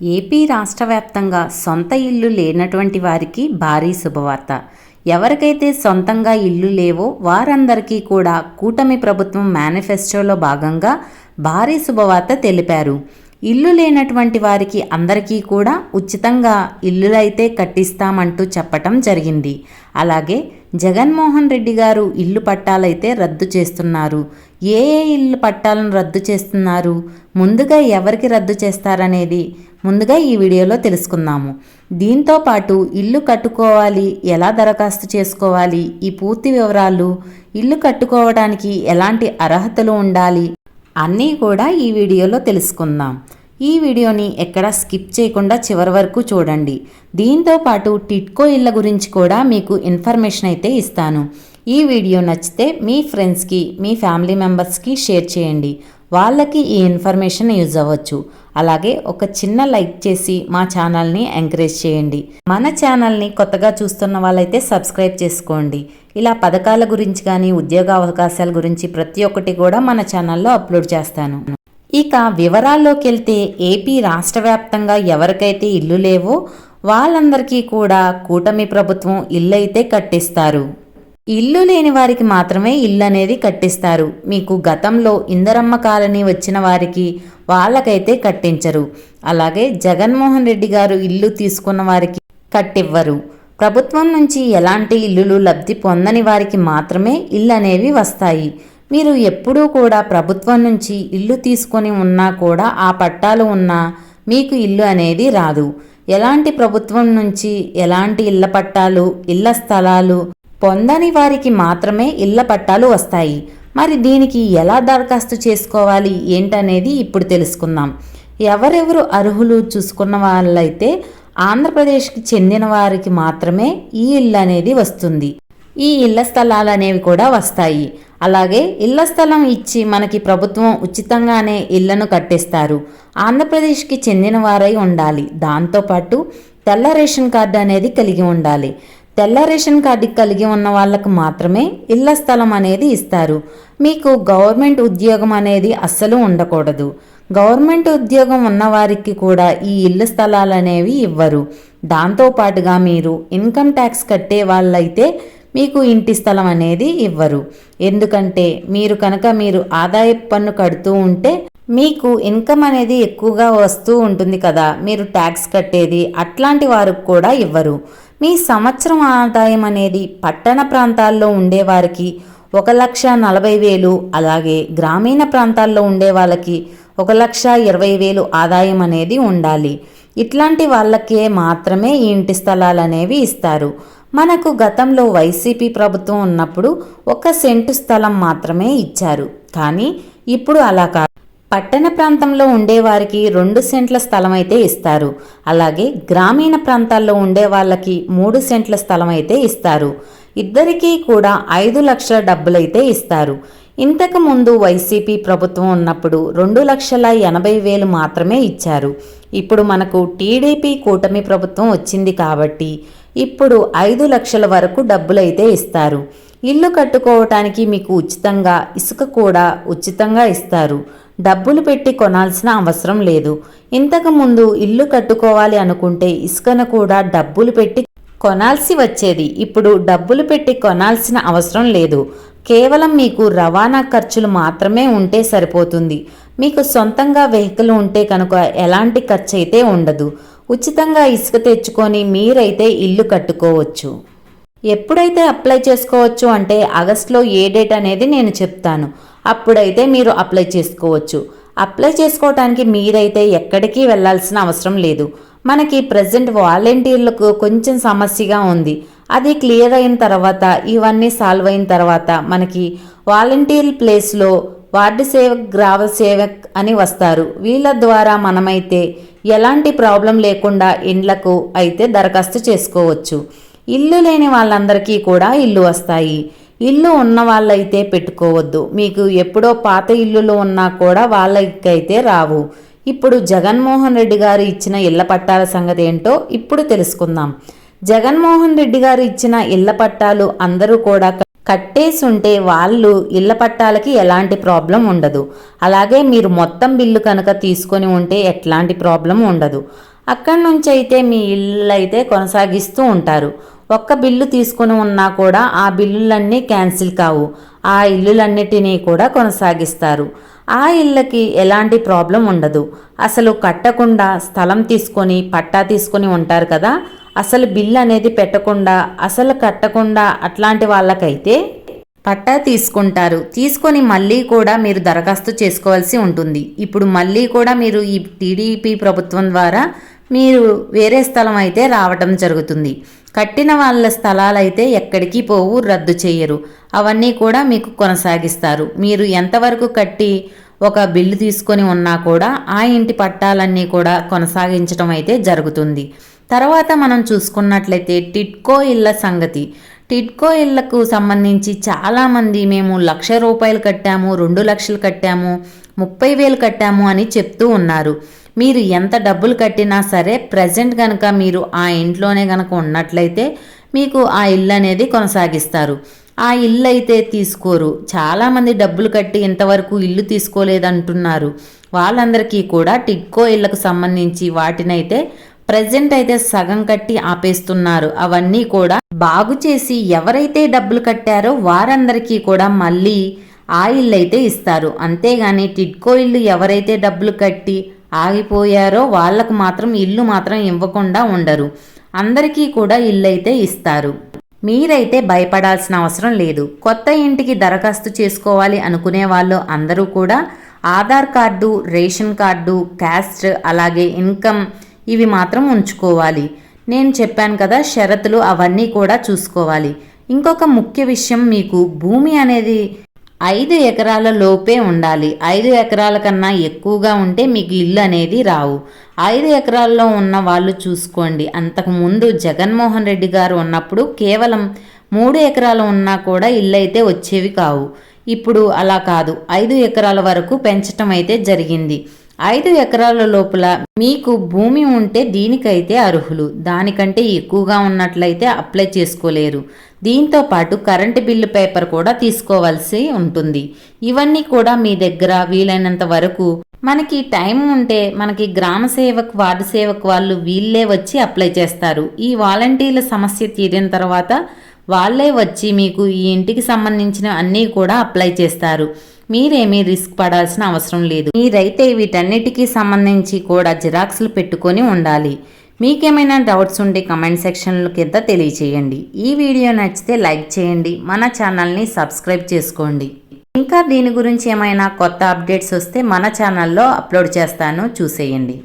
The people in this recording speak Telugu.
ఏపీ రాష్ట్ర వ్యాప్తంగా సొంత ఇల్లు లేనటువంటి వారికి భారీ శుభవార్త. ఎవరికైతే సొంతంగా ఇల్లు లేవో వారందరికీ కూడా కూటమి ప్రభుత్వం మేనిఫెస్టోలో భాగంగా భారీ శుభవార్త తెలిపారు. ఇల్లు లేనటువంటి వారికి అందరికీ కూడా ఉచితంగా ఇల్లులైతే కట్టిస్తామంటూ చెప్పటం జరిగింది. అలాగే జగన్మోహన్ రెడ్డి గారు ఇల్లు పట్టాలైతే రద్దు చేస్తున్నారు. ఏ ఏ ఇల్లు పట్టాలను రద్దు చేస్తున్నారు? ముందుగా ఎవరికి రద్దు చేస్తారనేది ముందుగా ఈ వీడియోలో తెలుసుకుందాము. దీంతో పాటు ఇల్లు కట్టుకోవాలి ఎలా దరఖాస్తు చేసుకోవాలి ఈ పూర్తి వివరాలు ఇల్లు కట్టుకోవడానికి ఎలాంటి అర్హతలు ఉండాలి అన్నీ కూడా ఈ వీడియోలో తెలుసుకుందాం. ఈ వీడియోని ఎక్కడ స్కిప్ చేయకుండా చివరి వరకు చూడండి. దీంతో పాటు టిట్కో ఇళ్ళ గురించి కూడా మీకు ఇన్ఫర్మేషన్ అయితే ఇస్తాను. ఈ వీడియో నచ్చితే మీ ఫ్రెండ్స్కి మీ ఫ్యామిలీ మెంబర్స్కి షేర్ చేయండి. వాళ్ళకి ఈ ఇన్ఫర్మేషన్ యూజ్ అవ్వచ్చు. అలాగే ఒక చిన్న లైక్ చేసి మా ఛానల్ని ఎంకరేజ్ చేయండి. మన ఛానల్ని కొత్తగా చూస్తున్న వాళ్ళైతే సబ్స్క్రైబ్ చేసుకోండి. ఇలా పథకాల గురించి కానీ ఉద్యోగ అవకాశాల గురించి ప్రతి ఒక్కటి కూడా మన ఛానల్లో అప్లోడ్ చేస్తాను. ఇక వివరాల్లోకి వెళ్తే ఏపీ రాష్ట్ర వ్యాప్తంగా ఎవరికైతే ఇల్లు లేవో వాళ్ళందరికీ కూడా కూటమి ప్రభుత్వం ఇల్లు అయితే కట్టిస్తారు. ఇల్లు లేని వారికి మాత్రమే ఇల్లు అనేది కట్టిస్తారు. మీకు గతంలో ఇందరమ్మ కాలనీ వచ్చిన వారికి వాళ్ళకైతే కట్టించరు. అలాగే జగన్మోహన్ రెడ్డి గారు ఇల్లు తీసుకున్న వారికి కట్టివ్వరు. ప్రభుత్వం నుంచి ఎలాంటి ఇల్లులు లబ్ధి పొందని వారికి మాత్రమే ఇల్లు అనేవి వస్తాయి. మీరు ఎప్పుడూ కూడా ప్రభుత్వం నుంచి ఇల్లు తీసుకొని ఉన్నా కూడా ఆ పట్టాలు ఉన్నా మీకు ఇల్లు అనేది రాదు. ఎలాంటి ప్రభుత్వం నుంచి ఎలాంటి ఇళ్ళ పట్టాలు ఇళ్ళ స్థలాలు పొందని వారికి మాత్రమే ఇళ్ళ పట్టాలు వస్తాయి. మరి దీనికి ఎలా దరఖాస్తు చేసుకోవాలి? ఏంటనేది ఇప్పుడు తెలుసుకుందాం. ఎవరెవరు అర్హులు చూసుకున్న వాళ్ళైతే ఆంధ్రప్రదేశ్కి చెందిన వారికి మాత్రమే ఈ ఇల్లు అనేది వస్తుంది. ఈ ఇళ్ళ స్థలాలు అనేవి కూడా వస్తాయి. అలాగే ఇళ్ళ స్థలం ఇచ్చి మనకి ప్రభుత్వం ఉచితంగానే ఇళ్ళను కట్టిస్తారు. ఆంధ్రప్రదేశ్కి చెందిన వారై ఉండాలి. దాంతోపాటు తెల్ల రేషన్ కార్డు అనేది కలిగి ఉండాలి. తెల్ల రేషన్ కార్డు కలిగి ఉన్న వాళ్ళకు మాత్రమే ఇళ్ళ స్థలం అనేది ఇస్తారు. మీకు గవర్నమెంట్ ఉద్యోగం అనేది అస్సలు ఉండకూడదు. గవర్నమెంట్ ఉద్యోగం ఉన్నవారికి కూడా ఈ ఇల్లు స్థలాలు అనేవి ఇవ్వరు దాంతోపాటుగా మీరు ఇన్కమ్ ట్యాక్స్ కట్టే వాళ్ళైతే మీకు ఇంటి స్థలం అనేది ఇవ్వరు. ఎందుకంటే మీరు కనుక మీరు ఆదాయపు పన్ను కడుతూ ఉంటే మీకు ఇన్కమ్ అనేది ఎక్కువగా వస్తూ ఉంటుంది కదా. మీరు ట్యాక్స్ కట్టేది అట్లాంటి వారికి కూడా ఇవ్వరు. మీ సంవత్సరం ఆదాయం అనేది పట్టణ ప్రాంతాల్లో ఉండేవారికి ఒక లక్ష నలభై వేలు అలాగే గ్రామీణ ప్రాంతాల్లో ఉండే వాళ్ళకి ఒక లక్ష ఇరవై వేలు ఆదాయం అనేది ఉండాలి. ఇట్లాంటి వాళ్ళకే మాత్రమే ఈ ఇంటి స్థలాలు అనేవి ఇస్తారు. మనకు గతంలో వైసీపీ ప్రభుత్వం ఉన్నప్పుడు ఒక సెంటు స్థలం మాత్రమే ఇచ్చారు. కానీ ఇప్పుడు అలా కాదు. పట్టణ ప్రాంతంలో ఉండేవారికి రెండు సెంట్ల స్థలం అయితే ఇస్తారు. అలాగే గ్రామీణ ప్రాంతాల్లో ఉండే వాళ్ళకి మూడు సెంట్ల స్థలం అయితే ఇస్తారు. ఇద్దరికీ కూడా ఐదు లక్షల డబ్బులైతే ఇస్తారు. ఇంతకు ముందు వైసీపీ ప్రభుత్వం ఉన్నప్పుడు రెండు లక్షల ఎనభై వేలు మాత్రమే ఇచ్చారు. ఇప్పుడు మనకు టీడీపీ కూటమి ప్రభుత్వం వచ్చింది కాబట్టి ఇప్పుడు ఐదు లక్షల వరకు డబ్బులైతే ఇస్తారు. ఇల్లు కట్టుకోవటానికి మీకు ఉచితంగా ఇసుక కూడా ఉచితంగా ఇస్తారు. డబ్బులు పెట్టి కొనాల్సిన అవసరం లేదు. ఇంతకు ముందు ఇల్లు కట్టుకోవాలి అనుకుంటే ఇసుకను కూడా డబ్బులు పెట్టి కొనాల్సి వచ్చేది. ఇప్పుడు డబ్బులు పెట్టి కొనాల్సిన అవసరం లేదు. కేవలం మీకు రవాణా ఖర్చులు మాత్రమే ఉంటే సరిపోతుంది. మీకు సొంతంగా వెహికల్ ఉంటే కనుక ఎలాంటి ఖర్చు అయితే ఉండదు. ఉచితంగా ఇసుక తెచ్చుకొని మీరైతే ఇల్లు కట్టుకోవచ్చు. ఎప్పుడైతే అప్లై చేసుకోవచ్చు అంటే ఆగస్ట్లో ఏ డేట్ అనేది నేను చెప్తాను. అప్పుడైతే మీరు అప్లై చేసుకోవచ్చు. అప్లై చేసుకోవటానికి మీరైతే ఎక్కడికి వెళ్ళాల్సిన అవసరం లేదు. మనకి ప్రజెంట్ వాలంటీర్లకు కొంచెం సమస్యగా ఉంది. అది క్లియర్ అయిన తర్వాత ఇవన్నీ సాల్వ్ అయిన తర్వాత మనకి వాలంటీర్ ప్లేస్లో వార్డు సేవక్ గ్రామ సేవక్ అని వస్తారు. వీళ్ళ ద్వారా మనమైతే ఎలాంటి ప్రాబ్లం లేకుండా ఇండ్లకు అయితే దరఖాస్తు చేసుకోవచ్చు. ఇల్లు లేని వాళ్ళందరికీ కూడా ఇల్లు వస్తాయి. ఇల్లు ఉన్న వాళ్ళైతే పెట్టుకోవద్దు. మీకు ఎప్పుడో పాత ఇల్లులు ఉన్నా కూడా వాళ్ళకైతే రావు. ఇప్పుడు జగన్మోహన్ రెడ్డి గారు ఇచ్చిన ఇళ్ళ పట్టాల సంగతి ఏంటో ఇప్పుడు తెలుసుకుందాం. జగన్మోహన్ రెడ్డి గారు ఇచ్చిన ఇళ్ళ పట్టాలు అందరూ కూడా కట్టేసుంటే వాళ్ళు ఇళ్ళ పట్టాలకి ఎలాంటి ప్రాబ్లం ఉండదు. అలాగే మీరు మొత్తం బిల్లు కనుక తీసుకొని ఉంటే ఎట్లాంటి ప్రాబ్లం ఉండదు. అక్కడి నుంచి అయితే మీ ఇల్లు అయితే కొనసాగిస్తూ ఉంటారు. ఒక్క బిల్లు తీసుకుని ఉన్నా కూడా ఆ బిల్లులన్నీ క్యాన్సిల్ కావు. ఆ ఇల్లులన్నిటినీ కూడా కొనసాగిస్తారు. ఆ ఇళ్ళకి ఎలాంటి ప్రాబ్లం ఉండదు. అసలు కట్టకుండా స్థలం తీసుకొని పట్టా తీసుకొని ఉంటారు కదా అసలు బిల్ అనేది పెట్టకుండా అసలు కట్టకుండా అట్లాంటి వాళ్ళకైతే పట్టా తీసుకుంటారు. తీసుకొని మళ్ళీ కూడా మీరు దరఖాస్తు చేసుకోవాల్సి ఉంటుంది. ఇప్పుడు మళ్ళీ కూడా మీరు ఈ టీడీపీ ప్రభుత్వం ద్వారా మీరు వేరే స్థలం అయితే రావటం జరుగుతుంది. కట్టిన వాళ్ళ స్థలాలైతే ఎక్కడికి పోవు రద్దు చేయరు. అవన్నీ కూడా మీకు కొనసాగిస్తారు. మీరు ఎంతవరకు కట్టి ఒక బిల్లు తీసుకొని ఉన్నా కూడా ఆ ఇంటి పట్టాలన్నీ కూడా కొనసాగించడం అయితే జరుగుతుంది. తర్వాత మనం చూసుకున్నట్లయితే టిట్కో ఇళ్ళ సంగతి. టిట్కో ఇళ్ళకు సంబంధించి చాలామంది మేము లక్ష రూపాయలు కట్టాము రెండు లక్షలు కట్టాము ముప్పై వేలు కట్టాము అని చెప్తూ ఉన్నారు. మీరు ఎంత డబ్బులు కట్టినా సరే ప్రజెంట్ కనుక మీరు ఆ ఇంట్లోనే కనుక ఉన్నట్లయితే మీకు ఆ ఇల్లు అనేది కొనసాగిస్తారు. ఆ ఇల్లు అయితే తీసుకోరు. చాలామంది డబ్బులు కట్టి ఇంతవరకు ఇల్లు తీసుకోలేదంటున్నారు. వాళ్ళందరికీ కూడా టిక్కో ఇళ్ళకు సంబంధించి వాటినైతే ప్రజెంట్ అయితే సగం కట్టి ఆపేస్తున్నారు. అవన్నీ కూడా బాగు చేసి ఎవరైతే డబ్బులు కట్టారో వారందరికీ కూడా మళ్ళీ ఆ ఇల్లు అయితే ఇస్తారు. అంతేగాని టిడ్కో ఇల్లు ఎవరైతే డబ్బులు కట్టి ఆగిపోయారో వాళ్ళకు మాత్రం ఇల్లు మాత్రం ఇవ్వకుండా ఉండరు. అందరికీ కూడా ఇల్లు అయితే ఇస్తారు. మీరైతే భయపడాల్సిన అవసరం లేదు. కొత్త ఇంటికి దరఖాస్తు చేసుకోవాలి అనుకునే వాళ్ళు అందరూ కూడా Aadhaar card ration card caste అలాగే ఇన్కమ్ ఇవి మాత్రం ఉంచుకోవాలి. నేను చెప్పాను కదా షరతులు అవన్నీ కూడా చూసుకోవాలి. ఇంకొక ముఖ్య విషయం మీకు భూమి అనేది ఐదు ఎకరాల లోపే ఉండాలి. ఐదు ఎకరాల కన్నా ఎక్కువగా ఉంటే మీకు ఇల్లు అనేది రావు. ఐదు ఎకరాల్లో ఉన్న వాళ్ళు చూసుకోండి. అంతకుముందు జగన్మోహన్ రెడ్డి గారు ఉన్నప్పుడు కేవలం మూడు ఎకరాలు ఉన్నా కూడా ఇల్లు అయితే వచ్చేవి కావు. ఇప్పుడు అలా కాదు. ఐదు ఎకరాల వరకు పెంచటం అయితే జరిగింది. ఐదు ఎకరాల లోపల మీకు భూమి ఉంటే దీనికైతే అర్హులు. దానికంటే ఎక్కువగా ఉన్నట్లయితే అప్లై చేసుకోలేరు. దీంతో పాటు కరెంటు బిల్లు పేపర్ కూడా తీసుకోవాల్సి ఉంటుంది. ఇవన్నీ కూడా మీ దగ్గర వీలైనంత వరకు మనకి టైం ఉంటే మనకి గ్రామ సేవక్ వార్డు సేవక్ వాళ్ళు వీళ్ళే వచ్చి అప్లై చేస్తారు. ఈ వాలంటీర్ల సమస్య తీరిన తర్వాత వాళ్ళే వచ్చి మీకు ఈ ఇంటికి సంబంధించిన అన్నీ కూడా అప్లై చేస్తారు. మీరేమీ రిస్క్ పడాల్సిన అవసరం లేదు. మీరైతే వీటన్నిటికీ సంబంధించి కూడా జిరాక్స్లు పెట్టుకొని ఉండాలి. మీకేమైనా డౌట్స్ ఉంటే కమెంట్ సెక్షన్లో కింద తెలియచేయండి. ఈ వీడియో నచ్చితే లైక్ చేయండి. మన ఛానల్ని సబ్స్క్రైబ్ చేసుకోండి. ఇంకా దీని గురించి ఏమైనా కొత్త అప్డేట్స్ వస్తే మన ఛానల్లో అప్లోడ్ చేస్తాను. చూసేయండి.